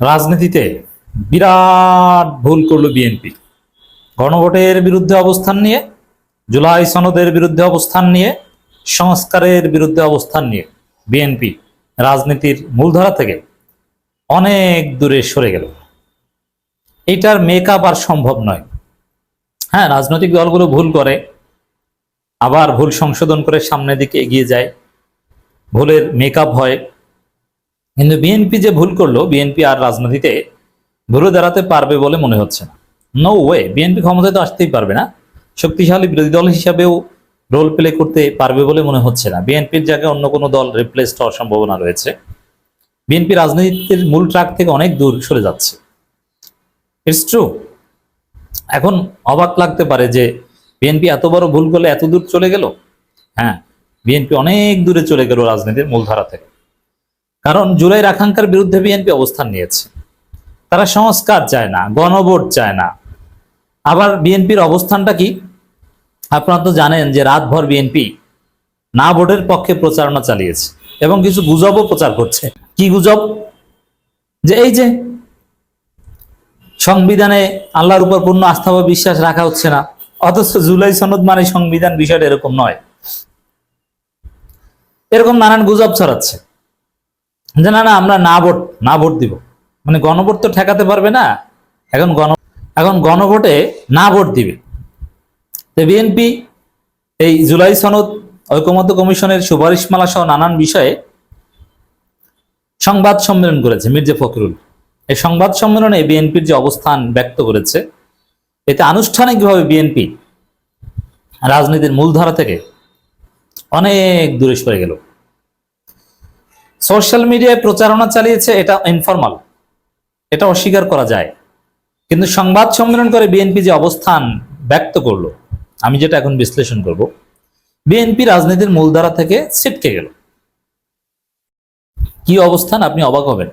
রাজনীতিতে বিরাট ভুল করল বিএনপি। গণভোটের বিরুদ্ধে অবস্থান নিয়ে, জুলাই সনদের বিরুদ্ধে অবস্থান নিয়ে, সংস্কারের বিরুদ্ধে অবস্থান নিয়ে বিএনপি রাজনীতির মূলধারা থেকে অনেক দূরে সরে গেল। এটার মেকআপ আর সম্ভব নয়। হ্যাঁ রাজনৈতিক দলগুলো ভুল করে, আবার ভুল সংশোধন করে সামনের দিকে এগিয়ে যায়। ভুলের মেকআপ হয়। কিন্তু বিএনপি যে ভুল করল বিএনপি আর রাজনীতিতে ঘুরে দাঁড়াতে পারবে বলে মনে হচ্ছে না। নো ওয়ে বিএনপি ক্ষমতায় তো আসতেই পারবে না। শক্তিশালী বিরোধী দল হিসাবেও রোল প্লে করতে পারবে বলে মনে হচ্ছে না। বিএনপির জায়গায় অন্য কোনো দল রিপ্লেস হওয়ার সম্ভাবনা রয়েছে। বিএনপি রাজনীতির মূল ট্রাক থেকে অনেক দূর সরে যাচ্ছে। ইটস ট্রু এখন অবাক লাগতে পারে যে বিএনপি এত বড় ভুল করলে এত দূর চলে গেল? হ্যাঁ বিএনপি অনেক দূরে চলে গেল রাজনীতির মূলধারা থেকে। কারণ জুলাইয়ের আকাঙ্ক্ষার বিরুদ্ধে বিএনপি অবস্থান নিয়েছে। তারা সংস্কার চায় না, গণভোট চায় না। আবার বিএনপির অবস্থানটা কি? আপনারা তো জানেন যে রাতভর বিএনপি না ভোটের পক্ষে প্রচারণা চালিয়েছে এবং কিছু গুজবও প্রচার করছে। কি গুজব? যে এই যে সংবিধানে আল্লাহর উপর পূর্ণ আস্থা বা বিশ্বাস রাখা হচ্ছে না, অথচ জুলাই সনদ মানে সংবিধান বিষয়টা এরকম নয়। এরকম নানান গুজব ছড়াচ্ছে। যে না না, আমরা না ভোট না ভোট দিব। মানে গণভোট তো ঠেকাতে পারবে না। এখন গণ, এখন গণভোটে না ভোট দিবে। তো বিএনপি এই জুলাই সনদ, ঐকমত্য কমিশনের সুপারিশমালা সহ নানান বিষয়ে সংবাদ সম্মেলন করেছে মির্জা ফখরুল। এই সংবাদ সম্মেলনে বিএনপির যে অবস্থান ব্যক্ত করেছে, এতে আনুষ্ঠানিকভাবে বিএনপি রাজনীতির মূলধারা থেকে অনেক দূরে সরে গেল। সোশ্যাল মিডিয়ায় প্রচারণা চালিয়েছে, এটা ইনফরমাল এটা অস্বীকার করা যায়। কিন্তু সংবাদ সম্মেলন করে বিএনপি যে অবস্থান ব্যক্ত করল, আমি যেটা এখন বিশ্লেষণ করব বিএনপি রাজনীতির মূলধারা থেকে ছিটকে গেল। কি অবস্থান আপনি অবাক হবেন?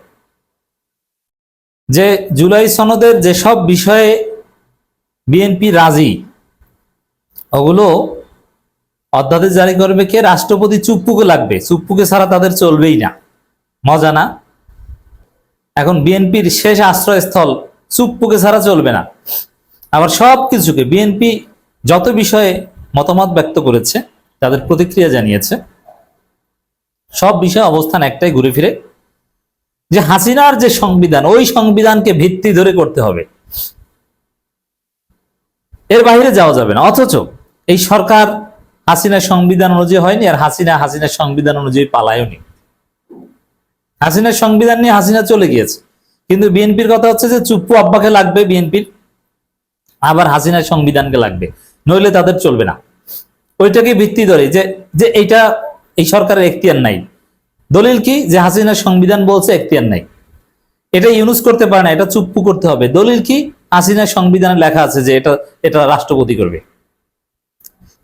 যে জুলাই সনদের যেসব বিষয়ে বিএনপি রাজি, ওগুলো অধ্যাদেশ জারি করবে কে? রাষ্ট্রপতি চুপ্পুকে লাগবে। চুপ্পুকে ছাড়া তাদের চলবেই না। মজা না? এখন বিএনপির শেষ আশ্রয়স্থল চুপ্পুকে ছাড়া চলবে না। আবার সব কিছুকে বিএনপি যত বিষয়ে মতামত ব্যক্ত করেছে, তাদের প্রতিক্রিয়া জানিয়েছে, সব বিষয়ে অবস্থান একটাই ঘুরে ফিরে, যে হাসিনার যে সংবিধান, ওই সংবিধানকে ভিত্তি ধরে করতে হবে। এর বাইরে যাওয়া যাবে না। অথচ এই সরকার হাসিনার সংবিধান অনুযায়ী হয়নি, আর হাসিনা হাসিনার সংবিধান অনুযায়ী পালায়নি হাসিনার সংবিধান নিয়ে হাসিনা চলে গিয়েছে। কিন্তু বিএনপির কথা হচ্ছে যে চুপ্পু আব্বাকে লাগবে বিএনপির, আবার হাসিনার সংবিধানকে লাগবে, নইলে তাদের চলবে না। ওইটাকে ভিত্তি ধরে যে যে এইটা এই সরকারের এখতিয়ার নাই। দলিল কি? যে হাসিনার সংবিধান বলছে এখতিয়ার নাই। এটা ইউনুস করতে পারে না, এটা চুপ্পু করতে হবে। দলিল কি? হাসিনার সংবিধানে লেখা আছে যে এটা এটা রাষ্ট্রপতি করবে।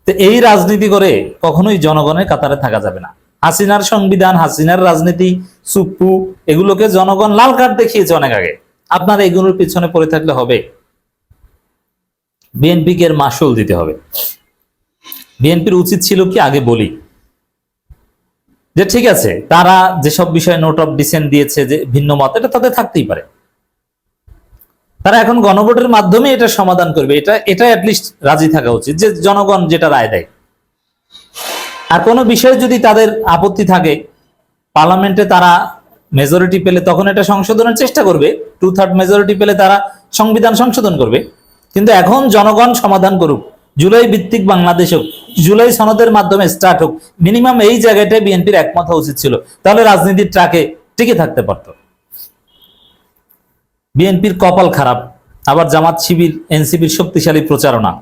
তো এই রাজনীতি করে কখনোই জনগণের কাতারে থাকা যাবে না। হাসিনার সংবিধান, হাসিনার রাজনীতি চুপ্পু এগুলোকে জনগণ লাল কার্ড দেখিয়েছে অনেক আগে। আপনার এগুলোর পিছনে পড়ে থাকলে হবে। বিএনপিকে এর মাসুল দিতে হবে। বিএনপির উচিত ছিল কি আগে বলি। যে ঠিক আছে, তারা যেসব বিষয়ে নোট অফ ডিসেন্ট দিয়েছে যে ভিন্ন মত, এটা তাদের থাকতেই পারে। তারা এখন গণভোটের মাধ্যমে এটা সমাধান করবে। এটা এটা অ্যাটলিস্ট রাজি থাকা উচিত যে জনগণ যেটা রায় দেয়। আর কোনো বিষয়ে যদি তাদের আপত্তি থাকে পার্লামেন্টে তারা মেজরিটি পেলে তখন এটা সংশোধনের চেষ্টা করবে। টু থার্ড মেজরিটি পেলে তারা সংবিধান সংশোধন করবে। কিন্তু এখন জনগণ সমাধান করুক, জুলাই ভিত্তিক বাংলাদেশ হোক, জুলাই সনদের মাধ্যমে স্টার্ট হোক মিনিমাম এই জায়গাটায় বিএনপির একমত উচিত ছিল। তাহলে রাজনীতির ট্রাকে টিকে থাকতে পারত। বিএনপির কপাল খারাপ, আবার জামাত শিবির, এনসিপির শক্তিশালী প্রচারণা।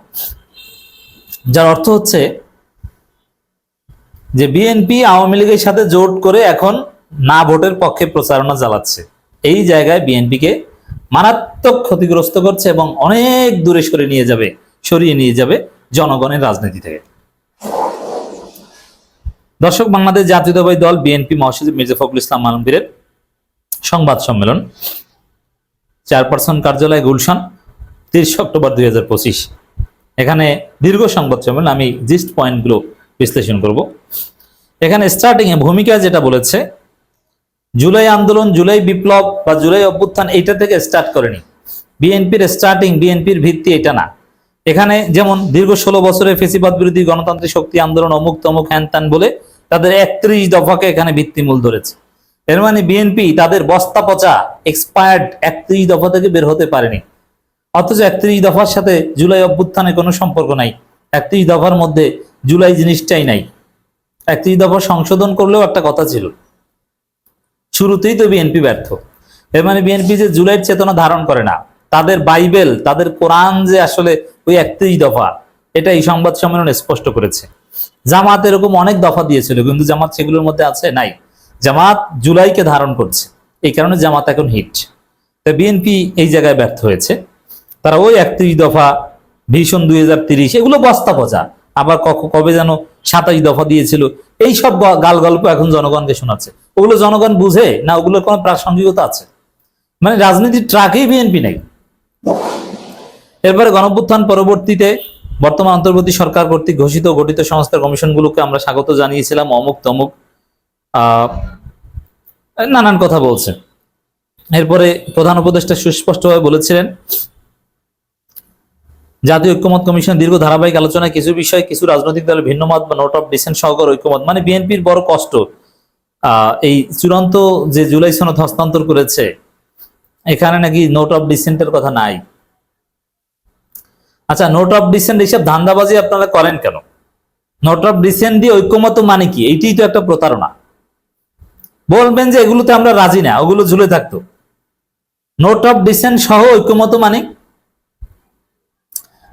যার অর্থ হচ্ছে যে বিএনপি আওয়ামী লীগের সাথে জোট করে এখন না ভোটের পক্ষে প্রচারণা চালাচ্ছে এই জায়গায় বিএনপিকে মারাত্মক ক্ষতিগ্রস্ত করছে এবং অনেক দূরে সরে নিয়ে যাবে, সরিয়ে নিয়ে যাবে জনগণের রাজনীতি থেকে। দর্শক, বাংলাদেশ জাতীয়তাবাদী দল বিএনপি মহাসচিব মির্জা ফখরুল ইসলাম আলমগীরের সংবাদ সম্মেলন, চেয়ারপারসন কার্যালয় গুলশান, তিরিশ অক্টোবর দুই হাজার পঁচিশ। এখানে দীর্ঘ সংবাদ সম্মেলন, আমি জিস্ট পয়েন্টগুলো বিশ্লেষণ করব। এখানে স্টার্টিং এ ভূমিকা যেটা বলেছে, জুলাই আন্দোলন, জুলাই বিপ্লব বা জুলাই অভ্যুত্থান এইটা থেকে স্টার্ট করেনি। বিএনপির স্টার্টিং বিএনপির ভিত্তি এটা না। এখানে যেমন দীর্ঘ ষোলো বছরের ফেসিবাদ বিরোধী গণতান্ত্রিক শক্তি আন্দোলন অমুক তমুক হ্যান বলে তাদের একত্রিশ দফাকে এখানে ভিত্তিমূল ধরেছে। এর মানে বিএনপি তাদের বস্তা পচা এক্সপায়ার্ড একত্রিশ দফা থেকে বের হতে পারেনি। অথচ একত্রিশ দফার সাথে জুলাই অভ্যুত্থানে কোনো সম্পর্ক নাই। একত্রিশ দফার মধ্যে জুলাই জিনিসটাই নাই। একত্রিশ দফা সংশোধন করলেও একটা কথা ছিল। শুরুতেই তো বিএনপি ব্যর্থ। এর মানে বিএনপি যে জুলাইয়ের চেতনা ধারণ করে না, তাদের বাইবেল, তাদের কোরআন যে আসলে ওই একত্রিশ দফা, এটা এই সংবাদ সম্মেলনে স্পষ্ট করেছে। জামাত এরকম অনেক দফা দিয়েছিল, কিন্তু জামাত সেগুলোর মধ্যে আছে, নাই। জামাত জুলাইকে ধারণ করছে, এই কারণে জামাত এখন হিট। তা বিএনপি এই জায়গায় ব্যর্থ হয়েছে। তারা ওই একত্রিশ দফা, ভীষণ দুই হাজার তিরিশ, এগুলো বস্তা পচা আবার কবে যেন সাতাশ দফা দিয়েছিল। এই সব গাল গল্প এখন জনগণকে শোনাচ্ছে। ওগুলো জনগণ বুঝে না ওগুলোর কোনো প্রাসঙ্গিকতা আছে? মানে রাজনীতির ট্রাকেই বিএনপি নেই। এরপরে গণপুত্থান পরবর্তীতে বর্তমান অন্তর্বর্তী সরকার কর্তৃক ঘোষিত গঠিত সংস্কার কমিশনগুলোকে আমরা স্বাগত জানিয়েছিলাম, অমুক তমুক নানান কথা বলছে। এরপরে প্রধান উপদেষ্টা সুস্পষ্টভাবে বলেছিলেন জাতীয় ঐক্যমত কমিশন দীর্ঘ ধারাবাহিক আলোচনায় কিছু বিষয়ে কিছু রাজনৈতিক দলের ভিন্ন মত বা নোট অফ ডিসেন্ট সহকার ঐক্যমত মানে বিএনপির বড় কষ্ট। এই চূড়ান্ত যে জুলাই সনদ হস্তান্তর করেছে, এখানে নাকি নোট অফ ডিসেন্টের কথা নাই। আচ্ছা নোট অফ ডিসেন্ট এইসব ধান্দাবাজি আপনারা করেন কেন? নোট অফ ডিসেন্ট দিয়ে ঐক্যমত মানে কি? এইটাই তো একটা প্রতারণা। বলবেন যে এগুলোতে আমরা রাজি না, ওগুলো ঝুলে থাকতো। নোট অফ ডিসেন্ট সহ ঐক্যমত মানে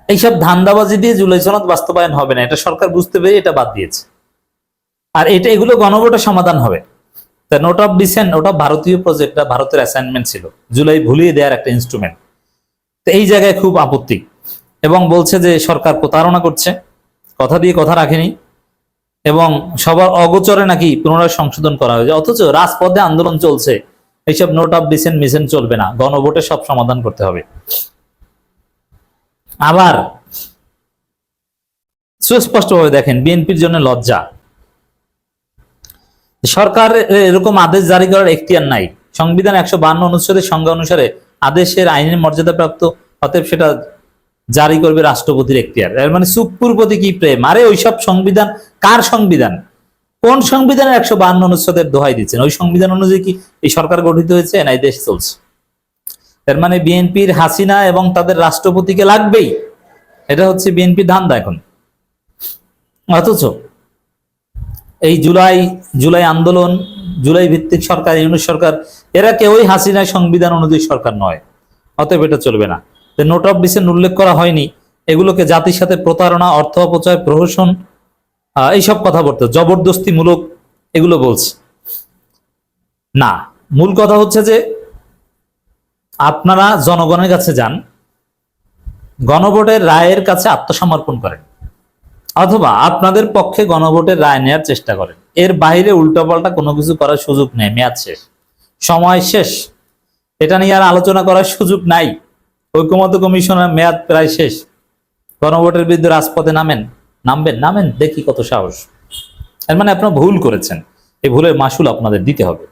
এইসব ধান্দাবাজি দিয়ে জুলাই সনদ বাস্তবায়ন হবে না। এটা সরকার বুঝতে পেরে এটা বাদ দিয়েছে। আর এটা এগুলো গণভোটের সমাধান হবে। তা নোট অফ ডিসেন্ট ওটা ভারতীয় প্রজেক্টটা ভারতের অ্যাসাইনমেন্ট ছিল। জুলাই ভুলিয়ে দেওয়ার একটা ইনস্ট্রুমেন্ট তো এই জায়গায় খুব আপত্তি। এবং বলছে যে সরকার প্রতারণা করছে। কথা দিয়ে কথা রাখেনি। এবং সবার অগোচরে নাকি পুনরায় সংশোধন করা হয়েছে। অথচ রাজপথে আন্দোলন চলছে। এইসব নোট অফ ডিসেন্ট মিশন চলবে না। গণভোটে সব সমাধান করতে হবে। আবার সুস্পষ্টভাবে দেখেন, বিএনপির জন্য লজ্জা। সরকার এরকম আদেশ জারি করার এখতিয়ার নাই। সংবিধান একশো বান্ন অনুচ্ছেদের সংজ্ঞা অনুসারে আদেশের আইনের মর্যাদা প্রাপ্ত অতএব সেটা জারি করবে রাষ্ট্রপতির এখতিয়ার। এর মানে সুপ্পুর প্রতি কি প্রেম? আরে ওইসব সংবিধান কার সংবিধান? কোন সংবিধানের একশো বান্ন অনুচ্ছেদের দোহাই দিচ্ছেন? ওই সংবিধান অনুযায়ী কি এই সরকার গঠিত হয়েছে? না, এই দেশ চলছে। এর মানে বিএনপির হাসিনা এবং তাদের রাষ্ট্রপতিকে লাগবেই। এটা হচ্ছে বিএনপির ধান্দা এখন। অথচ এই জুলাই জুলাই আন্দোলন, জুলাই ভিত্তিক সরকার ইউনিট সরকার, এরা কেউই হাসিনা সংবিধান অনুযায়ী সরকার নয়। অতএব এটা চলবে না। নোট অফ ডিসেন্ট উল্লেখ করা হয়নি। এগুলোকে জাতির সাথে প্রতারণা, অর্থ অপচয়, প্রহসন এইসব কথা বলতে জবরদস্তিমূলক এগুলো বলছে। না, মূল কথা হচ্ছে যে আপনারা জনগণের কাছে যান, গণভোটের রায়ের কাছে আত্মসমর্পণ করেন, অথবা আপনাদের পক্ষে গণভোটের রায় নেওয়ার চেষ্টা করেন। এর বাইরে উল্টোপাল্টা কোনো কিছু করার সুযোগ নেই, মেয়াদ শেষ, সময় শেষ। এটা নিয়ে আর আলোচনা করার সুযোগ নাই। ঐক্যমত কমিশনের মেয়াদ প্রায় শেষ। গণভোটের বিরুদ্ধে রাজপথে নামেন, নামবেন, নামেন, দেখি কত সাহস। এর মানে আপনারা ভুল করেছেন। এই ভুলের মাসুল আপনাদের দিতে হবে।